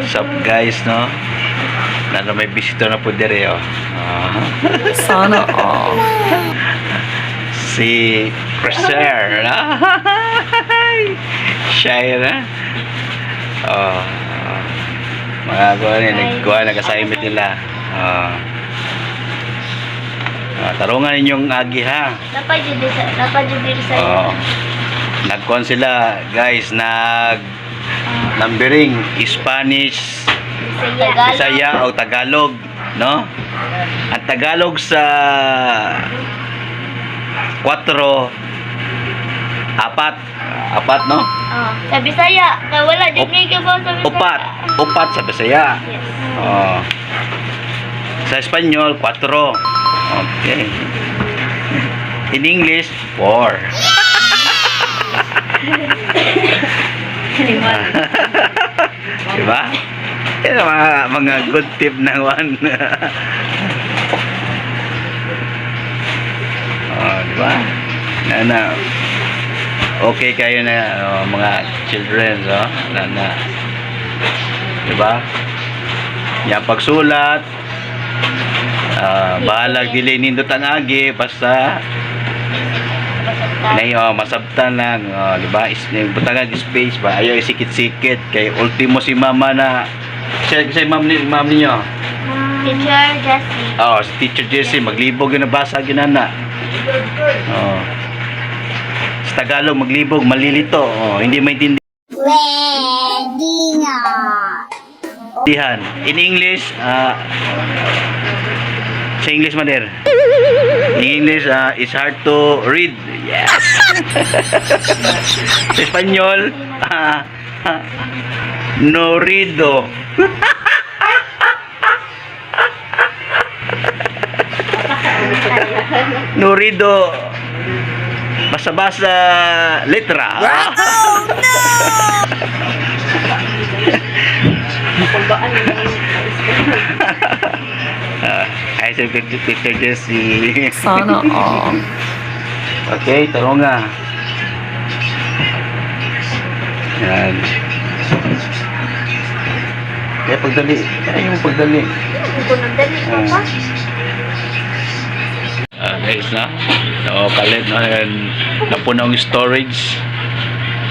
what's up guys, no? Nano may bisita na po dire, oh. Ah, Sana all. si Crescer, no? Shy na. Oh, oh. mga kuha ni, nagkuha, nag-assignment nila. Oh. Ah, tarungan ninyong agi ha. Dapat jud sa dapat jud diri sa Oo. Nagkuhan sila, guys, nag numbering Spanish. Bisaya o Tagalog, no? Ang Tagalog sa 4 apat, apat no? Oh, sa Bisaya. Kaya wala jud ba sa Bisaya. Upat, upat sa Bisaya. Yes. Oh. Sa Espanyol, 4. Okay. In English, 4. diba? Yan ang mga, mga good tip na one. oh, diba? Na, na, okay kayo na oh, mga children, oh, na, na, diba? Yan pagsulat, ah, bahalag dili nindot ang agi, basta Nay oh, masabtan lang, oh, di ba? Is butangan space ba? Ayaw isikit-sikit kay ultimo si mama na siya si ma'am ni ma'am niyo. Teacher Jessie. Oh, si Teacher Jessie maglibog yun nabasa ginana. Oh. Sa Tagalog maglibog malilito. Oh, hindi maintindihan. In English, ah sa English mader. In English, ah, it's hard to read. Yes. sa Espanyol, ah, no rido. no rido. Basa-basa letra. Ah, ay, sa picture, picture Jessie. Sana all. Okay, taro nga. Yan. Kaya pagdali. Kaya yung pagdali. Kung nagdali ka pa. Ah, guys na. No, kalit no yan napunong storage.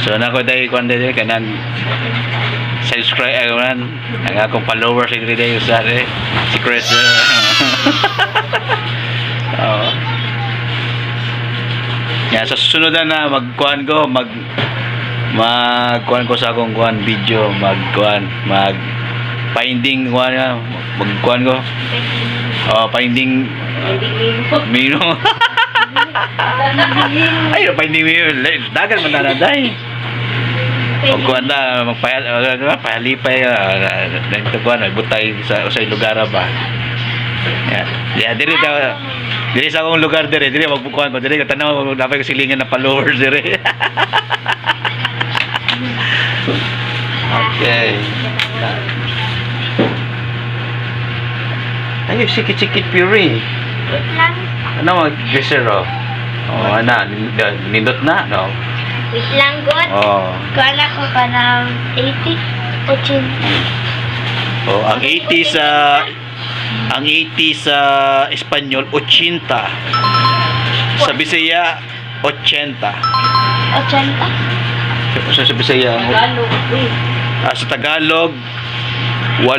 So nako dai kon dai kanan subscribe ay man ang akong followers every day sa si Chris. Oo. Yan sa susunod na na magkuan ko mag magkuan ko sa akong kuan video magkuan mag finding kuan nga, magkuan ko oh finding Mino. Ay, finding Mino. Dagan man na day. O kuan na magpayal uh, payalipay uh, dito kuan butay sa sa lugar ba. Ya, ya diri ta diri sa akong lugar diri, diri magbukuan ko diri tanaw dapat ko silingan na followers diri. okay. Ay, sikit-sikit pure. Wait lang. Ano mag gesero? Oh, ana, nin- nindot na, no? Wait lang, God. Oh. Kala ko ka ng 80 o 80. Oh, ang 80 sa ang 80 sa Espanyol 80. Sa Bisaya 80. 80. Sa, sa Bisaya ah, sa Tagalog 80.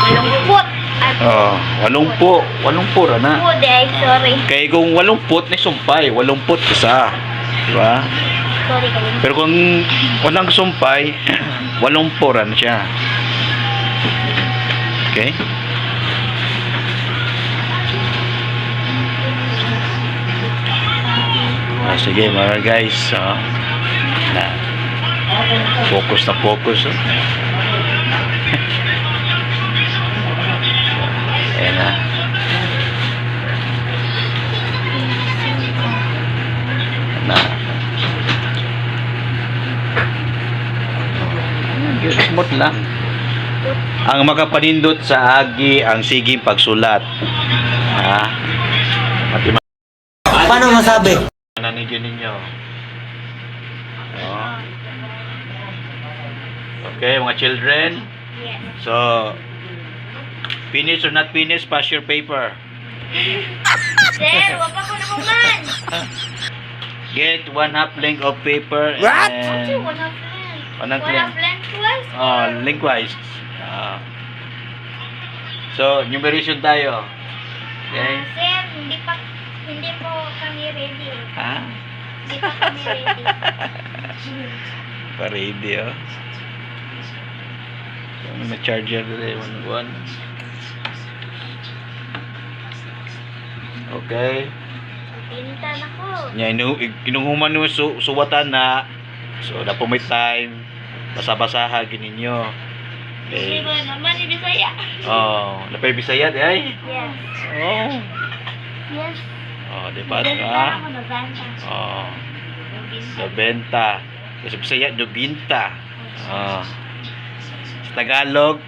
Malungkot. At Oh, 80, 80 ra na. po, ay sorry. Kay kung 80 ni sumpay, 80 isa. Di ba? Sorry ka Pero kung walang sumpay, 80 ra na siya. Okay? Ah, sige mga guys. ah. na, focus na focus. Oh. Smooth lang. Ang makapanindot sa agi ang siging pagsulat. Ha? Pati Paano masabi? Nanigyo ninyo. Oh. Okay, mga children. So, finish or not finish, pass your paper. Sir, wag ako nakuman. Get one half length of paper What? And one of length. One of length twice. oh, lengthwise. Ah. so, numeration tayo. Okay? Ah, sir, hindi pa hindi po kami ready. eh. Ha? Hindi pa kami ready. Pa-ready, oh. So, may charger dito, one one. Okay. Pinta na ko. Nya inu inuhuman no su suwatan na. So na po may time basa-basaha gininyo. Okay. ba naman ni Bisaya? Oh, napay Bisaya di ay. Yes. Oh. Yes. Oh, di ba? Na. Oh, Pinta. dobenta. Kasi Bisaya dobinta. Oh. Sa Tagalog,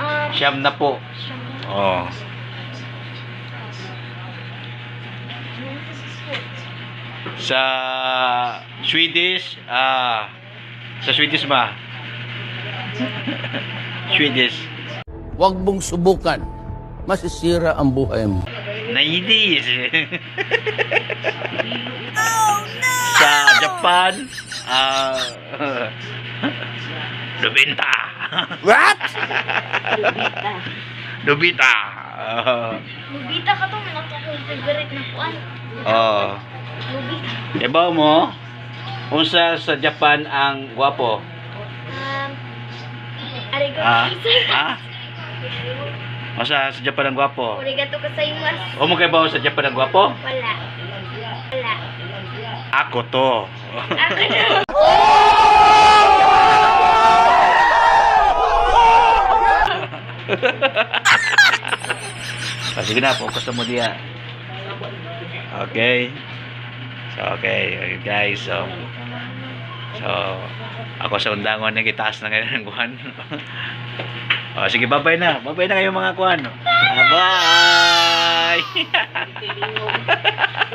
Um, siyam na po. Oh. Sa Swedish, ah, sa Swedish ma. Swedish. Huwag mong subukan. Masisira ang buhay mo. Nainis. Sa Japan, ah, Nobita. What? Nobita. Ah, Lubita ka to, akong favorite na kuan. oh. Ibaw mo, unsa sa Japan ang gwapo? Um, arigato Ah, ah? Unsa sa Japan ang gwapo? Arigato gozaimasu. O mo kay bawo sa Japan ang gwapo? Wala. Wala. Ako to. Ako na. Ah, sige na, focus na mo diya. Okay. So, okay. Guys. So, so ako sa undangon na kitaas na ngayon ng kuhan. oh, sige, babay na. Babay na kayo mga kuhan. Bye!